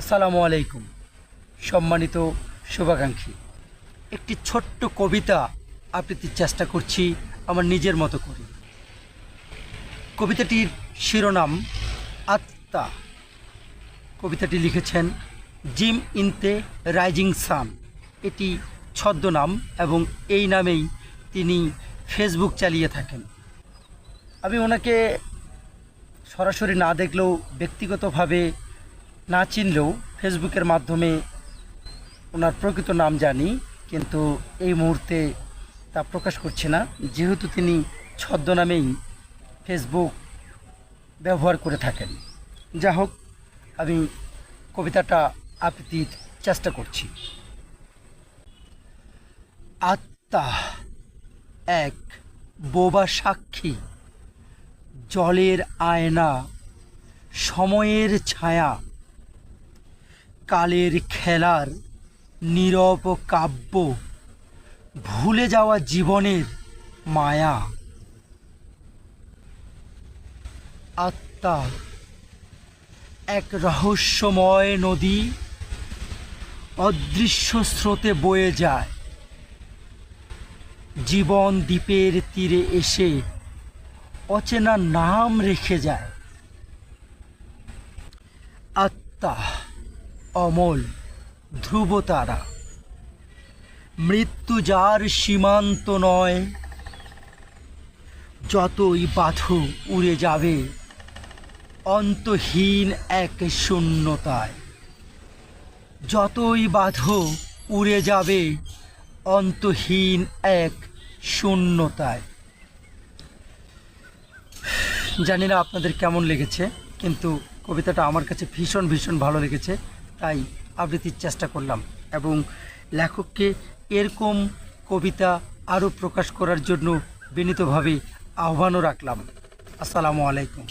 আসসালামু আলাইকুম। সম্মানিত শুভাকাঙ্ক্ষী, একটি ছোট্ট কবিতা আবৃত্তির চেষ্টা করছি আমার নিজের মতো করে। কবিতাটির শিরোনাম আত্মা। কবিতাটি লিখেছেন জিম ইনতে রাইজিং সান। এটি ছদ্মনাম এবং এই নামেই তিনি ফেসবুক চালিয়ে থাকেন। আমি ওনাকে সরাসরি না দেখলেও ব্যক্তিগতভাবে না চিনলেও ফেসবুকের মাধ্যমে ওনার প্রকৃত নাম জানি, কিন্তু এই মুহূর্তে তা প্রকাশ করছে না। যেহেতু তিনি ছদ্মনামেই ফেসবুক ব্যবহার করে থাকেন। যা হোক, আমি কবিতাটা আবৃত্তির চেষ্টা করছি। আত্মা এক বোবা সাক্ষী, জলের আয়না, সময়ের ছায়া কালের খেলার নীরব কাব্য, ভুলে যাওয়া জীবনের মায়া। আত্মা, এক রহস্যময় নদী, অদৃশ্য স্রোতে বয়ে যায়। জীবন দ্বীপের তীরে এসে অচেনা নাম রেখে যায়। আত্মা অমল, ধ্রুবতারা। মৃত্যু যার সীমান্ত নয়, যতই বাধু উড়ে যাবে, অন্তহীন এক শূন্যতায়। যতই বাধু উড়ে যাবে, অন্তহীন এক শূন্যতায়। জানি না আপনাদের কেমন লেগেছে, কিন্তু কবিতাটা আমার কাছে ভীষণ ভীষণ ভালো লেগেছে। তাই আবৃত্তির চেষ্টা করলাম এবং লেখককে এরকম কবিতা আরও প্রকাশ করার জন্য বিনীতভাবে আহ্বানও রাখলাম। আসসালামু আলাইকুম।